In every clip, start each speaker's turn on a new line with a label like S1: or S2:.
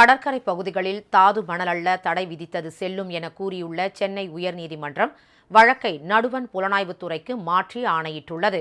S1: கடற்கரை பகுதிகளில் தாது மணலல்ல தடை விதித்தது செல்லும் என கூறியுள்ள சென்னை உயர்நீதிமன்றம் வழக்கை நடுவன் புலனாய்வுத்துறைக்கு மாற்றி ஆணையிட்டுள்ளது.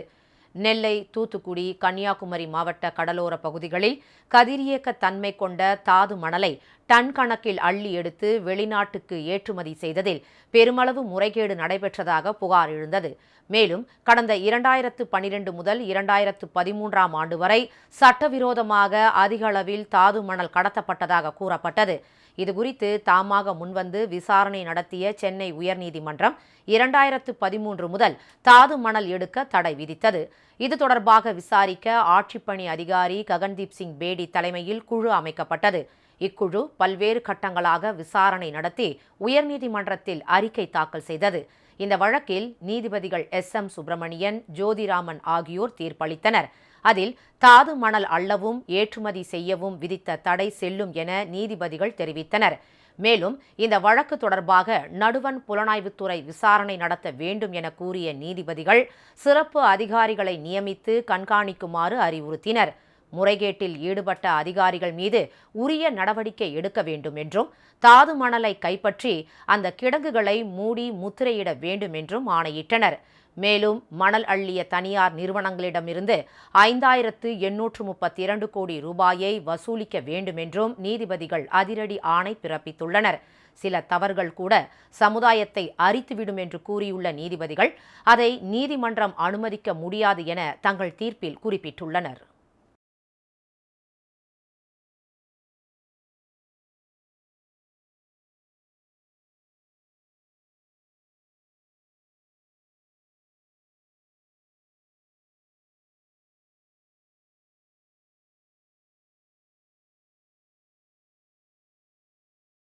S1: நெல்லை தூத்துக்குடி கன்னியாகுமரி மாவட்ட கடலோர பகுதிகளில் கதிரியக்க தன்மை கொண்ட தாது மணலை டன் கணக்கில் அள்ளி எடுத்து வெளிநாட்டுக்கு ஏற்றுமதி செய்ததில் பெருமளவு முறைகேடு நடைபெற்றதாக புகார் எழுந்தது. மேலும் கடந்த இரண்டாயிரத்து பனிரெண்டு முதல் இரண்டாயிரத்து பதிமூன்றாம் ஆண்டு வரை சட்டவிரோதமாக அதிக அளவில் தாது மணல் கடத்தப்பட்டதாக கூறப்பட்டது. இதுகுறித்து தாமாக முன்வந்து விசாரணை நடத்திய சென்னை உயர்நீதிமன்றம் இரண்டாயிரத்து பதிமூன்று முதல் தாது மணல் எடுக்க தடை விதித்தது. இது தொடர்பாக விசாரிக்க ஆட்சிப்பணி அதிகாரி ககன்தீப் சிங் பேடி தலைமையில் குழு அமைக்கப்பட்டது. இக்குழு பல்வேறு கட்டங்களாக விசாரணை நடத்தி உயர்நீதிமன்றத்தில் அறிக்கை தாக்கல் செய்தது. இந்த வழக்கில் நீதிபதிகள் எஸ். எம். சுப்பிரமணியன் ஜோதிராமன் ஆகியோர் தீர்ப்பளித்தனர். அதில் தாது மணல் அள்ளவும் ஏற்றுமதி செய்யவும் விதித்த தடை செல்லும் என நீதிபதிகள் தெரிவித்தனர். மேலும் இந்த வழக்கு தொடர்பாக நடுவன் புலனாய்வுத்துறை விசாரணை நடத்த வேண்டும் என கூறிய நீதிபதிகள் சிறப்பு அதிகாரிகளை நியமித்து கண்காணிக்குமாறு அறிவுறுத்தினர். முறைகேட்டில் ஈடுபட்ட அதிகாரிகள் மீது உரிய நடவடிக்கை எடுக்க வேண்டும் என்றும் தாது மணலை கைப்பற்றி அந்த கிடங்குகளை மூடி முத்திரையிட வேண்டும் என்றும் ஆணையிட்டனர். மேலும் மணல் அள்ளிய தனியார் நிறுவனங்களிடமிருந்து ஐந்தாயிரத்து எண்ணூற்று முப்பத்தி இரண்டு கோடி ரூபாயை வசூலிக்க வேண்டும் என்றும் நீதிபதிகள் அதிரடி ஆணை பிறப்பித்துள்ளனர். சில தவறுகள் கூட சமுதாயத்தை அரித்துவிடும் என்று கூறியுள்ள நீதிபதிகள் அதை நீதிமன்றம் அனுமதிக்க முடியாது என தங்கள் தீர்ப்பில் குறிப்பிட்டுள்ளனர்.